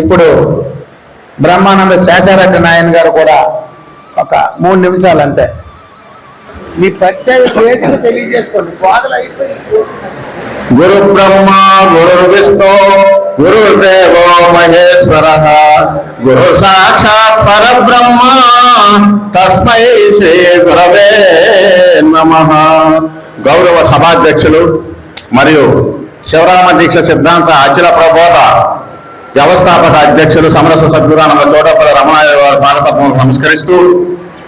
ఇప్పుడు బ్రహ్మానంద శేషారెడ్డి నాయన్ గారు కూడా ఒక మూడు నిమిషాలు అంతే. మీ పరిచయం తెలియజేసుకోండి. బాధలు అయిపోయి గురు బ్రహ్మ గురు విష్ణు గురుదేవో మహేశ్వర గురు సాక్షాత్ పరబ్రహ్మ తస్మై శ్రీ గురవే నమ. గౌరవ సభాధ్యక్షులు మరియు శివరామ దీక్ష సిద్ధాంత అఖిల ప్రబోధ వ్యవస్థాపక అధ్యక్షులు సమరస సద్గురానంద చోటపల్లి రమణాయ వారి పాదపద్మం సంస్కరిస్తూ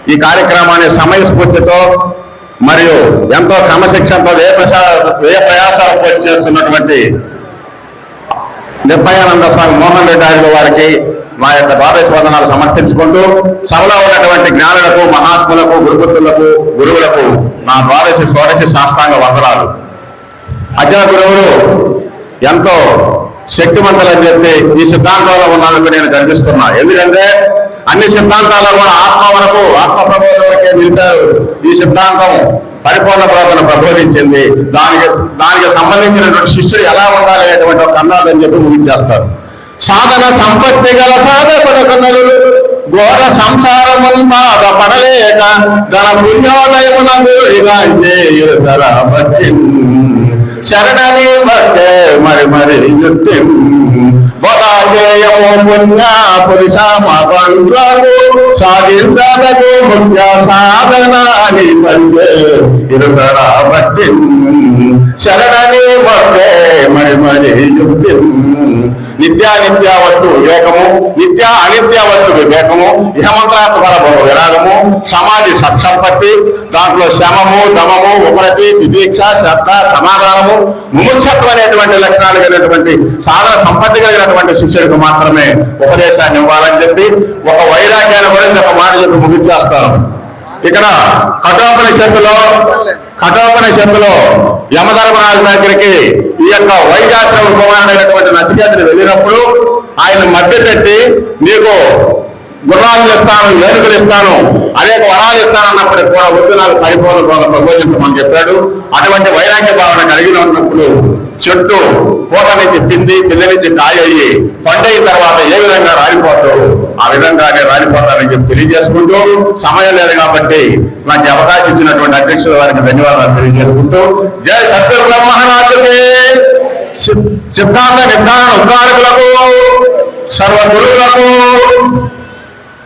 ఈ కార్యక్రమాన్ని సమయస్ఫూర్తితో మరియు ఎంతో క్రమశిక్షణతో వ్యయ ప్రసా వ్యయ ప్రయాసాలు పూర్తి చేస్తున్నటువంటి నిర్భయానంద స్వామి మోహన్ రెడ్డి వారికి మా యొక్క ద్వాదశ సమర్పించుకుంటూ సభలో ఉన్నటువంటి జ్ఞానులకు మహాత్ములకు గురుపుత్రులకు గురువులకు నా ద్వాదశి షోడశి శాస్త్రాంగ వందనాలు. అజయ గురువులు ఎంతో శక్తివంతులని చెప్పి ఈ సిద్ధాంతంలో ఉన్నందుకు నేను గర్విస్తున్నా. ఎందుకంటే అన్ని సిద్ధాంతాల్లో కూడా ఆత్మ వరకు ఆత్మ ప్రబోధం వరకే నిలిపారు. ఈ సిద్ధాంతం పరిపూర్ణ ప్రవర్తన ప్రబోధించింది. దానికి దానికి సంబంధించినటువంటి శిష్యుడు ఎలా ఉండాలి అనేటువంటి ఒక అందాలని చెప్పి ముగించేస్తారు. సాధన సంపత్తి గల సాధకుడు ఘోర సంసారమున్ బాధ పడలేక ధన పుణ్యోదయమున గురిగాంచే యుధర భక్తి శరణని భక్తే మరి మరి యుక్తి బొదాచేయము పుణ్య పురుష మతంత్రకు సాధించదకు ముఖ్య సాధన అని పంచే ఇరుగర భక్తి శరణని వస్తే మరి మరి నిత్యా నిత్యానిత్య వస్తు వివేకము నిత్య అనిత్య వస్తు వివేకము ఇహమంత్రాత్మక విరాగము సమాధి సత్సంపత్తి దాంట్లో శమము దమము ఉపరతి విదీక్ష శ్రద్ధ సమాధానము ముముక్షత్వం అనేటువంటి లక్షణాలు కలిగినటువంటి సాధన సంపత్తి కలిగినటువంటి శిష్యుడికి మాత్రమే ఉపదేశాన్ని ఇవ్వాలని చెప్పి ఒక వైరాగ్యాన్ని గురించి ఒక మాట చెప్పి ముగించేస్తాను. ఇక్కడ కఠోపనిషత్తులో కఠోపనిషత్తులో యమధర్మరాజు దగ్గరికి ఈ యొక్క వైజాశ్రమ కుమారుడైనటువంటి నచికేతుడు వెళ్ళినప్పుడు ఆయన మధ్య పెట్టి నీకు గుర్రాలు ఇస్తాను ఏనుగులు ఇస్తాను అనేక వరాలు ఇస్తాను అన్నప్పటికి కూడా వద్దు నాకు పరిపూర్ణ బోధ ప్రబోధించమని చెప్పాడు. అటువంటి వైరాగ్య భావన కలిగినప్పుడు చెట్టు పూట నుంచి పిండి పిల్ల నుంచి కాయ అయ్యి పండైన తర్వాత ఏ విధంగా రాలిపోతావు? ఆ విధంగానే రాలిపోతానని చెప్పి తెలియజేసుకుంటూ సమయం లేదు కాబట్టి నాకు అవకాశం ఇచ్చినటువంటి అధ్యక్షుల వారికి ధన్యవాదాలు తెలియజేసుకుంటూ జయ సత్య బ్రహ్మరాజుకి సిద్ధాంత నిర్ధారణ ఉద్ధారకులకు సర్వ గురువులకు